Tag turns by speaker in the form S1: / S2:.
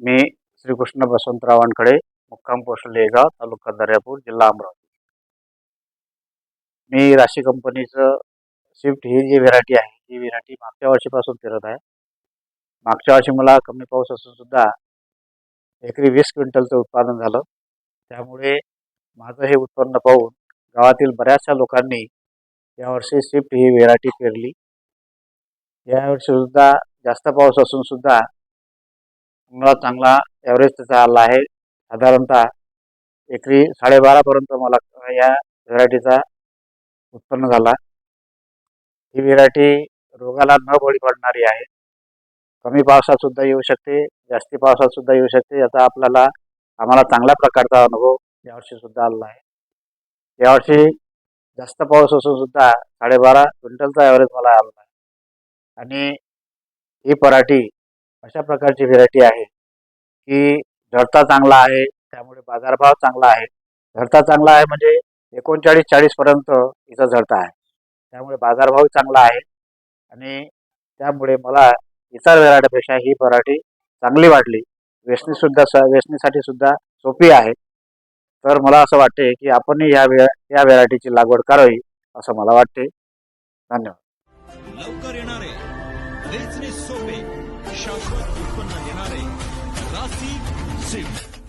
S1: मी श्रीकृष्ण बसवंतरावांकडे मुक्काम पोस्ट लेगाव तालुका दर्यापूर जिल्हा अमरावती. मी राशी कंपनीचं स्विफ्ट ही जी व्हेरायटी आहे ही व्हेरायटी मागच्या वर्षीपासून फिरत आहे. मागच्या वर्षी मला कमी पाऊस असून सुद्धा एकरी वीस क्विंटलचं उत्पादन झालं. त्यामुळे माझं हे उत्पन्न पाहून गावातील बऱ्याचशा लोकांनी यावर्षी स्विफ्ट ही व्हेरायटी पेरली. यावर्षी सुद्धा जास्त पाऊस असून सुद्धा मला चांगला ॲव्हरेज त्याचा आला आहे. साधारणतः एकरी साडेबारापर्यंत मला या व्हेरायटीचा उत्पन्न झाला. ही व्हेरायटी रोगाला न बळी पडणारी आहे. कमी पावसात सुद्धा येऊ शकते जास्ती पावसात सुद्धा येऊ शकते याचा आपल्याला आम्हाला चांगल्या प्रकारचा अनुभव यावर्षी सुद्धा आलेला आहे. यावर्षी जास्त पाऊस असून सुद्धा साडेबारा क्विंटलचा ॲव्हरेज मला आला आहे. आणि ही पराठी अशा प्रकारची व्हेरायटी आहे की झडता चांगला आहे त्यामुळे बाजारभाव चांगला आहे. झडता चांगला आहे म्हणजे एकोणचाळीस चाळीसपर्यंत हिचा झडता आहे. त्यामुळे बाजारभाव चांगला आहे आणि त्यामुळे मला इतर व्हरायटीपेक्षा ही व्हरायटी चांगली वाटली. वेचणीसुद्धा स वेचणीसाठी सुद्धा सोपी आहे. तर मला असं वाटते की आपणही या वे या व्हेरायटीची लागवड करावी असं मला वाटते. धन्यवाद.
S2: लवकर येणारे वेचणे सोपे शाश्वत उत्पन्न देणारे राशी सिंह